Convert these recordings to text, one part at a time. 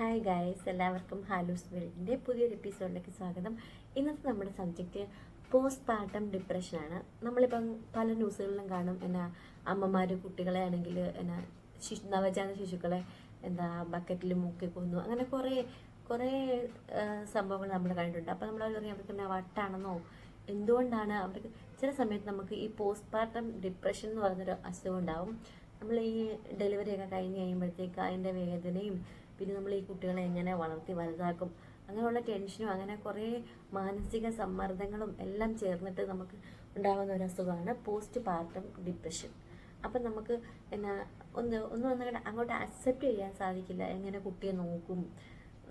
Hi guys എല്ലാവർക്കും ഹാലൂസ് വേൾഡിന്റെ പുതിയൊരു എപ്പിസോഡിലേക്ക് സ്വാഗതം. ഇന്നത്തെ നമ്മുടെ സബ്ജക്റ്റ് പോസ്റ്റ് പാർട്ടം ഡിപ്രഷനാണ് നമ്മളിപ്പം പല ന്യൂസുകളിലും കാണും. എന്നാ അമ്മമാർ കുട്ടികളെ ആണെങ്കിൽ എന്നാ ശിശു നവജാത ശിശുക്കളെ എന്താ ബക്കറ്റിൽ മൂക്കി കൊന്നു. അങ്ങനെ കുറേ കുറേ സംഭവങ്ങൾ നമ്മൾ കണ്ടിട്ടുണ്ട്. അപ്പോൾ നമ്മൾ പറയും അവർക്ക് എന്നാ വട്ടാണെന്നോ? എന്തുകൊണ്ടാണ്? അവർക്ക് ചില സമയത്ത് നമുക്ക് ഈ പോസ്റ്റ് പാർട്ടം ഡിപ്രഷൻ എന്ന് പറഞ്ഞൊരു അസുഖം ഉണ്ടാവും. നമ്മൾ ഈ ഡെലിവറി ഒക്കെ കഴിഞ്ഞ് കഴിയുമ്പോഴത്തേക്ക് അതിന്റെ വേദനയും പിന്നെ നമ്മൾ ഈ കുട്ടികളെ എങ്ങനെ വളർത്തി വലുതാക്കും അങ്ങനെയുള്ള ടെൻഷനും അങ്ങനെ കുറേ മാനസിക സമ്മർദ്ദങ്ങളും എല്ലാം ചേർന്നിട്ട് നമുക്ക് ഉണ്ടാകുന്ന ഒരു അസുഖമാണ് പോസ്റ്റ് പാർട്ടം ഡിപ്രഷൻ അപ്പം നമുക്ക് എന്നാ ഒന്ന് ഒന്ന് ഒന്നും അങ്ങോട്ട് അക്സെപ്റ്റ് ചെയ്യാൻ സാധിക്കില്ല എങ്ങനെ കുട്ടിയെ നോക്കും.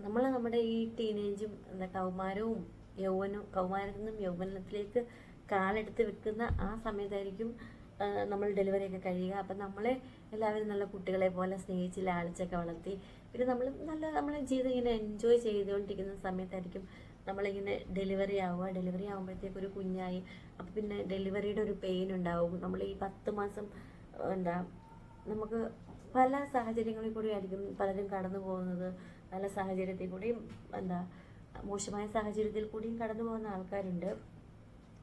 നമ്മൾ നമ്മുടെ ഈ ടീനേജും എന്താ കൗമാരവും യൗവനവും കൗമാരത്തിൽ നിന്നും യൗവനത്തിലേക്ക് കാലെടുത്ത് വെക്കുന്ന ആ സമയത്തായിരിക്കും നമ്മൾ ഡെലിവറി ഒക്കെ കഴിയുക. അപ്പം നമ്മളെ എല്ലാവരും നല്ല കുട്ടികളെ പോലെ സ്നേഹിച്ച് ലാളിച്ചൊക്കെ വളർത്തി പിന്നെ നമ്മൾ നല്ല നമ്മളെ ജീവിതം ഇങ്ങനെ എൻജോയ് ചെയ്തുകൊണ്ടിരിക്കുന്ന സമയത്തായിരിക്കും നമ്മളിങ്ങനെ ഡെലിവറി ആവുക. ഡെലിവറി ആകുമ്പോഴത്തേക്ക് ഒരു കുഞ്ഞായി അപ്പം പിന്നെ ഡെലിവറിയുടെ ഒരു പെയിൻ ഉണ്ടാവും. നമ്മൾ ഈ പത്ത് മാസം എന്താ നമുക്ക് പല സാഹചര്യങ്ങളിൽ കൂടി ആയിരിക്കും പലരും കടന്നു പോകുന്നത്. പല സാഹചര്യത്തിൽ കൂടിയും എന്താ മോശമായ സാഹചര്യത്തിൽ കൂടിയും കടന്നു പോകുന്ന ആൾക്കാരുണ്ട്.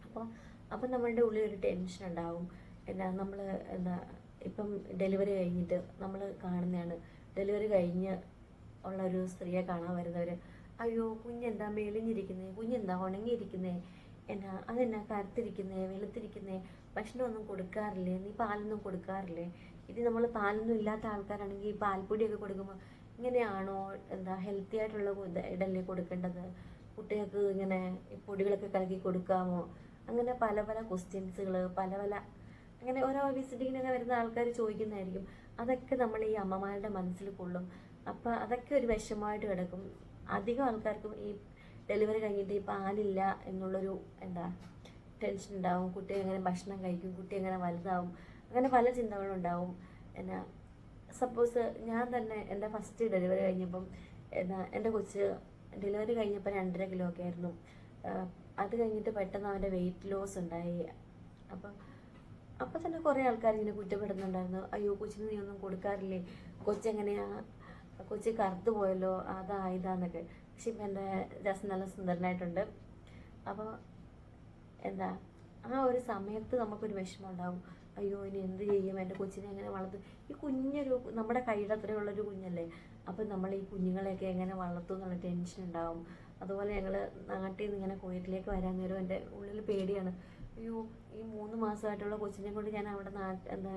അപ്പോൾ അപ്പം നമ്മളുടെ ഉള്ളിൽ ഒരു ടെൻഷൻ ഉണ്ടാവും. എന്താ നമ്മൾ എന്താ ഇപ്പം ഡെലിവറി കഴിഞ്ഞിട്ട് നമ്മൾ കാണുന്നതാണ് ഡെലിവറി കഴിഞ്ഞ് ഉള്ള ഒരു സ്ത്രീയെ കാണാൻ വരുന്നവർ അയ്യോ കുഞ്ഞെന്താ മെലിഞ്ഞിരിക്കുന്നേ? കുഞ്ഞെന്താ ഉണങ്ങിയിരിക്കുന്നേ? എന്നാ അതെന്നാ കറുത്തിരിക്കുന്നേ? വെളുത്തിരിക്കുന്നേ? ഭക്ഷണമൊന്നും കൊടുക്കാറില്ലേ? നീ പാലൊന്നും കൊടുക്കാറില്ലേ? ഇത് നമ്മൾ പാലൊന്നും ഇല്ലാത്ത ആൾക്കാരാണെങ്കിൽ ഈ പാൽപ്പൊടിയൊക്കെ കൊടുക്കുമ്പോൾ ഇങ്ങനെയാണോ എന്താ ഹെൽത്തി ആയിട്ടുള്ള ഇതല്ലേ കൊടുക്കേണ്ടത്? കുട്ടികൾക്ക് ഇങ്ങനെ പൊടികളൊക്കെ കലക്കി കൊടുക്കാമോ? അങ്ങനെ പല പല ക്വസ്റ്റ്യൻസുകൾ പല പല അങ്ങനെ ഓരോ വിസിറ്റിങ്ങിനൊക്കെ വരുന്ന ആൾക്കാർ ചോദിക്കുന്നതായിരിക്കും. അതൊക്കെ നമ്മൾ ഈ അമ്മമാരുടെ മനസ്സിൽ കൊള്ളും. അപ്പം അതൊക്കെ ഒരു വിഷമമായിട്ട് കിടക്കും. അധികം ആൾക്കാർക്കും ഈ ഡെലിവറി കഴിഞ്ഞിട്ട് ഈ പാലില്ല എന്നുള്ളൊരു എന്താ ടെൻഷൻ ഉണ്ടാവും. കുട്ടി എങ്ങനെ ഭക്ഷണം കഴിക്കും. കുട്ടി എങ്ങനെ വലുതാവും. അങ്ങനെ പല ചിന്തകളും ഉണ്ടാവും. എന്നാ സപ്പോസ് ഞാൻ തന്നെ എന്റെ ഫസ്റ്റ് ഡെലിവറി കഴിഞ്ഞപ്പം എന്നാ എന്റെ കൊച്ച് ഡെലിവറി കഴിഞ്ഞപ്പോൾ രണ്ടര കിലോ ഒക്കെ ആയിരുന്നു. അത് കഴിഞ്ഞിട്ട് പെട്ടെന്ന് അവന്റെ വെയിറ്റ് ലോസ് ഉണ്ടായി. അപ്പം അപ്പം തന്നെ കുറേ ആൾക്കാർ ഇങ്ങനെ കുറ്റപ്പെടുന്നുണ്ടായിരുന്നു. അയ്യോ കൊച്ചിന് നീ ഒന്നും കൊടുക്കാറില്ലേ? കൊച്ചെങ്ങനെയാ കൊച്ചി കറുത്തു പോയല്ലോ അതാ ഇതാന്നൊക്കെ പക്ഷെ ഇപ്പം എന്റെ രസം നല്ല സുന്ദരനായിട്ടുണ്ട്. അപ്പോൾ എന്താ ആ ഒരു സമയത്ത് നമുക്കൊരു വിഷമം ഉണ്ടാവും അയ്യോ ഇനി എന്ത് ചെയ്യും? എന്റെ കൊച്ചിനെ എങ്ങനെ വളർത്തും? ഈ കുഞ്ഞൊരു നമ്മുടെ കയ്യുടെ അത്രയുള്ളൊരു കുഞ്ഞല്ലേ. അപ്പം നമ്മൾ ഈ കുഞ്ഞുങ്ങളെയൊക്കെ എങ്ങനെ വളർത്തും എന്നുള്ള ടെൻഷൻ ഉണ്ടാവും അതുപോലെ ഞങ്ങൾ നാട്ടിൽ നിന്ന് ഇങ്ങനെ കോയറ്റിലേക്ക് വരാൻ നേരം എന്റെ ഉള്ളിൽ പേടിയാണ്. അയ്യോ ഈ മൂന്ന് മാസമായിട്ടുള്ള കൊച്ചിനെ കൊണ്ട് ഞാൻ അവിടെ നാട്ട് എന്താ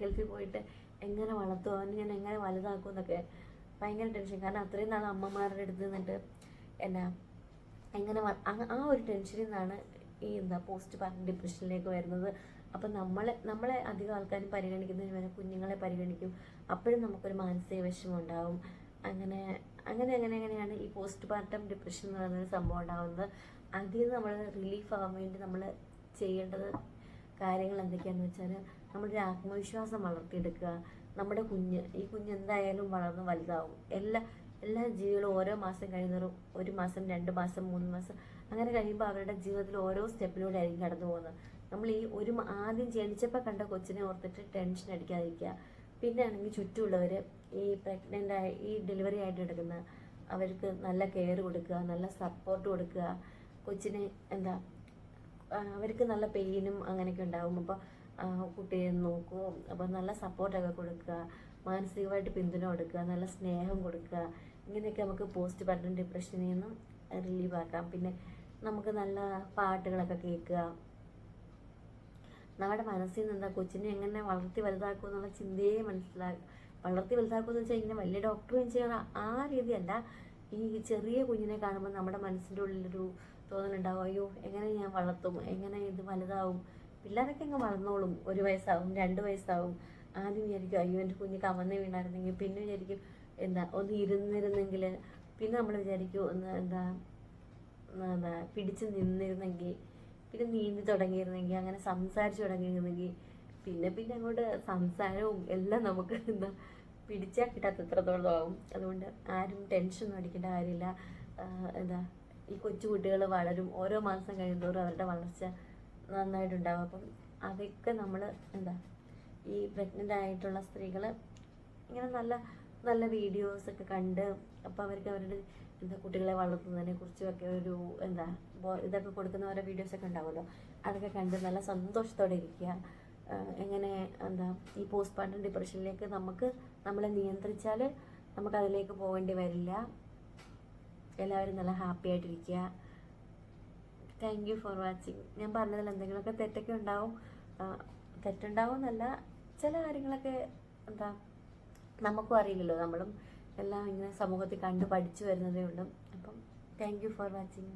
ഗൾഫിൽ പോയിട്ട് എങ്ങനെ വളർത്തും? അവനെ ഞാൻ എങ്ങനെ വലുതാക്കും എന്നൊക്കെ ഭയങ്കര ടെൻഷൻ കാരണം അത്രയും നാൾ അമ്മമാരുടെ അടുത്ത് നിന്നിട്ട് എന്നാ എങ്ങനെ ആ- ഒരു ടെൻഷനിൽ നിന്നാണ് ഈ എന്താ പോസ്റ്റ് പാർട്ടം ഡിപ്രഷനിലേക്ക് വരുന്നത്. അപ്പം നമ്മളെ നമ്മളെ അധികം ആൾക്കാരും പരിഗണിക്കുന്നതിന് വരെ കുഞ്ഞുങ്ങളെ പരിഗണിക്കും. അപ്പോഴും നമുക്കൊരു മാനസിക വിഷമം ഉണ്ടാവും. അങ്ങനെ അങ്ങനെ അങ്ങനെ അങ്ങനെയാണ് ഈ പോസ്റ്റ് പാർട്ടം ഡിപ്രഷൻ എന്ന് പറയുന്നൊരു സംഭവം ഉണ്ടാകുന്നത് അതിൽ നിന്ന് നമ്മൾ റിലീഫ് ആവാൻ വേണ്ടി നമ്മൾ ചെയ്യേണ്ടത് കാര്യങ്ങൾ എന്തൊക്കെയാണെന്ന് വെച്ചാൽ നമ്മുടെ ആത്മവിശ്വാസം വളർത്തിയെടുക്കുക. നമ്മുടെ കുഞ്ഞ് ഈ കുഞ്ഞ് എന്തായാലും വളർന്ന് വലുതാവും. എല്ലാ എല്ലാ ജീവികളും ഓരോ മാസം കഴിയുന്നവരും ഒരു മാസം രണ്ട് മാസം മൂന്ന് മാസം അങ്ങനെ കഴിയുമ്പോൾ അവരുടെ ജീവിതത്തിൽ ഓരോ സ്റ്റെപ്പിലൂടെ ആയിരിക്കും കടന്നു പോകുന്നത്. നമ്മൾ ഈ ഒരു ആദ്യം ജനിച്ചപ്പോൾ കണ്ട കൊച്ചിനെ ഓർത്തിട്ട് ടെൻഷൻ അടിക്കാതിരിക്കുക. പിന്നെ ആണെങ്കിൽ ചുറ്റുമുള്ളവർ ഈ പ്രഗ്നന്റ് ആയി ഈ ഡെലിവറി ആയിട്ട് എടുക്കുന്ന അവർക്ക് നല്ല കെയർ കൊടുക്കുക നല്ല സപ്പോർട്ട് കൊടുക്കുക. കൊച്ചിനെ എന്താ അവർക്ക് നല്ല പെയിനും അങ്ങനെയൊക്കെ ഉണ്ടാവും. അപ്പോൾ കുട്ടിയെ നോക്കും. അപ്പോൾ നല്ല സപ്പോർട്ടൊക്കെ കൊടുക്കുക. മാനസികമായിട്ട് പിന്തുണ കൊടുക്കുക. നല്ല സ്നേഹം കൊടുക്കുക. ഇങ്ങനെയൊക്കെ നമുക്ക് പോസ്റ്റ് പാർട്ടം ഡിപ്രഷനിൽ നിന്നും റിലീവ് ആക്കാം. പിന്നെ നമുക്ക് നല്ല പാട്ടുകളൊക്കെ കേൾക്കുക. നമ്മുടെ മനസ്സിൽ നിന്ന് എന്താ കൊച്ചിനെ എങ്ങനെ വളർത്തി വലുതാക്കും എന്നുള്ള ചിന്തയെ മനസ്സിലാക്കുക വളർത്തി വലുതാക്കുമെന്ന് വെച്ചാൽ ഇങ്ങനെ വലിയ ഡോക്ടറും ചെയ്യണ ആ രീതിയല്ല. ഈ ചെറിയ കുഞ്ഞിനെ കാണുമ്പോൾ നമ്മുടെ മനസ്സിന്റെ ഉള്ളിലൊരു തോന്നലുണ്ടാവും അയ്യോ എങ്ങനെ ഞാൻ വളർത്തും? എങ്ങനെ ഇത് വലുതാവും? പിള്ളേരൊക്കെ അങ്ങ് വളർന്നോളും. ഒരു വയസ്സാവും രണ്ട് വയസ്സാവും. ആദ്യം വിചാരിക്കും അയ്യോ എന്റെ കുഞ്ഞ് കമന്ന് വീണായിരുന്നെങ്കിൽ പിന്നെ വിചാരിക്കും എന്താ ഒന്ന് ഇരുന്നിരുന്നെങ്കിൽ പിന്നെ നമ്മൾ വിചാരിക്കും ഒന്ന് എന്താ എന്താ പിടിച്ച് നിന്നിരുന്നെങ്കിൽ പിന്നെ നീന്തി തുടങ്ങിയിരുന്നെങ്കിൽ അങ്ങനെ സംസാരിച്ചു തുടങ്ങിയിരുന്നെങ്കിൽ പിന്നെ പിന്നെ അങ്ങോട്ട് സംസാരവും എല്ലാം നമുക്ക് എന്താ പിടിച്ചാൽ കിട്ടാത്തത്രത്തോളം ആവും. അതുകൊണ്ട് ആരും ടെൻഷനൊന്നും അടിക്കേണ്ട കാര്യമില്ല. എന്താ ഈ കൊച്ചു കുട്ടികൾ വളരും ഓരോ മാസം കഴിയുന്തോറും അവരുടെ വളർച്ച നന്നായിട്ടുണ്ടാവും. അപ്പം അതൊക്കെ നമ്മൾ എന്താ ഈ പ്രഗ്നന്റ് ആയിട്ടുള്ള സ്ത്രീകൾ ഇങ്ങനെ നല്ല നല്ല വീഡിയോസ് ഒക്കെ കണ്ട് അപ്പോൾ അവർക്ക് അവരുടെ എന്താ കുട്ടികളെ വളർത്തുന്നതിനെ കുറിച്ചൊക്കെ ഒരു എന്താ ഇതൊക്കെ കൊടുക്കുന്ന ഓരോ വീഡിയോസ് ഒക്കെ ഉണ്ടാവുമല്ലോ. അതൊക്കെ കണ്ട് നല്ല സന്തോഷത്തോടെ ഇരിക്കുക. എങ്ങനെ എന്താ ഈ പോസ്റ്റ്മോർട്ടം ഡിപ്രഷനിലേക്ക് നമുക്ക് നമ്മളെ നിയന്ത്രിച്ചാൽ നമുക്ക് അതിലേക്ക് പോകേണ്ടി വരില്ല. എല്ലാവരും നല്ല ഹാപ്പി ആയിട്ടിരിക്കുക. താങ്ക് യു ഫോർ വാച്ചിങ് ഞാൻ പറഞ്ഞതിൽ എന്തെങ്കിലുമൊക്കെ തെറ്റൊക്കെ ഉണ്ടാവും. തെറ്റുണ്ടാവും എന്നല്ല ചില കാര്യങ്ങളൊക്കെ എന്താ നമുക്കും അറിയില്ലല്ലോ. നമ്മളും എല്ലാം ഇങ്ങനെ സമൂഹത്തിൽ കണ്ട് പഠിച്ചു വരുന്നതേ ഉള്ളൂ. അപ്പം താങ്ക് യു ഫോർ വാച്ചിങ്